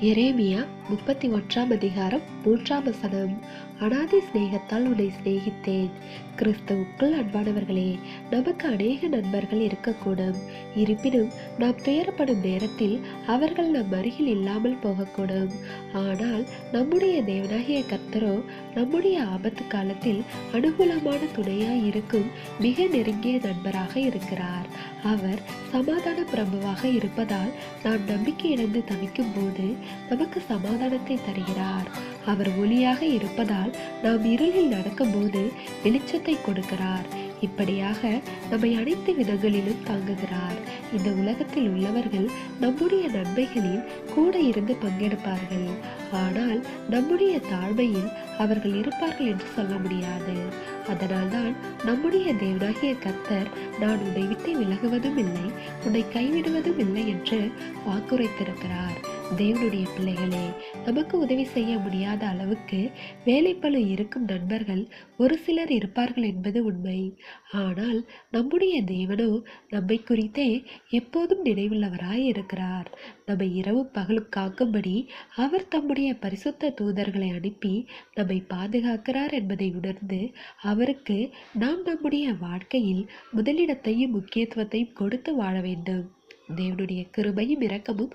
Yeremia முப்பத்தி ஒன்றாம் அதிகாரம் மூன்றாம் வசனம். அனாதி சிநேகத்தால் உன்னை சிநேகித்தேன். கிறிஸ்துவுக்குள் அன்பானவர்களே நமக்கு அநேக நண்பர்கள் இருக்கக்கூடும். இருப்பினும் நாம் துயரப்படும் நேரத்தில் அவர்கள் நம் அருகில் இல்லாமல் போகக்கூடும். ஆனால் நம்முடைய தேவனாகிய கர்த்தரோ நம்முடைய ஆபத்து காலத்தில் அனுகூலமான துணையாய் இருக்கும் மிக நெருங்கிய நண்பராக இருக்கிறார். அவர் சமாதான பிரபுவாக இருப்பதால் நாம் நம்பிக்கை இழந்து தவிக்கும் போது நமக்கு சமாதானத்தை தருகிறார். அவர் ஒளியாக இருப்பதால் நாம் இருளில் நடக்கும்போது வெளிச்சத்தை கொடுக்கிறார். இப்படியாக நம்மை அனைத்து விதங்களிலும் தாங்குகிறார். இந்த உலகத்தில் உள்ளவர்கள் நம்முடைய நன்மைகளில் கூட இருந்து பங்கெடுப்பார்கள். ஆனால் நம்முடைய தாழ்மையில் அவர்கள் இருப்பார்கள் என்று சொல்ல முடியாது. அதனால்தான் நம்முடைய தேவனாகிய கத்தர் நான் உன்னை விட்டு விலகுவதும் இல்லை உன்னை கைவிடுவதும் இல்லை என்று வாக்குரைத்திருக்கிறார். தேவனுடைய பிள்ளைகளே நமக்கு உதவி செய்ய முடியாத அளவுக்கு வேலைப்பளு இருக்கும் நண்பர்கள் ஒரு சிலர் இருப்பார்கள் என்பது உண்மை. ஆனால் நம்முடைய தேவனோ நம்மை குறித்தே எப்போதும் நினைவுள்ளவராய் இருக்கிறார். நம்மை இரவு பகலும் காக்கும்படி அவர் தம்முடைய பரிசுத்த தூதர்களை அனுப்பி நம்மை பாதுகாக்கிறார் என்பதை உணர்ந்து அவருக்கு நாம் நம்முடைய வாழ்க்கையில் முதலிடத்தையும் முக்கியத்துவத்தையும் கொடுத்து வாழ வேண்டும். தேவனுடைய கிருபையும் இரக்கமும்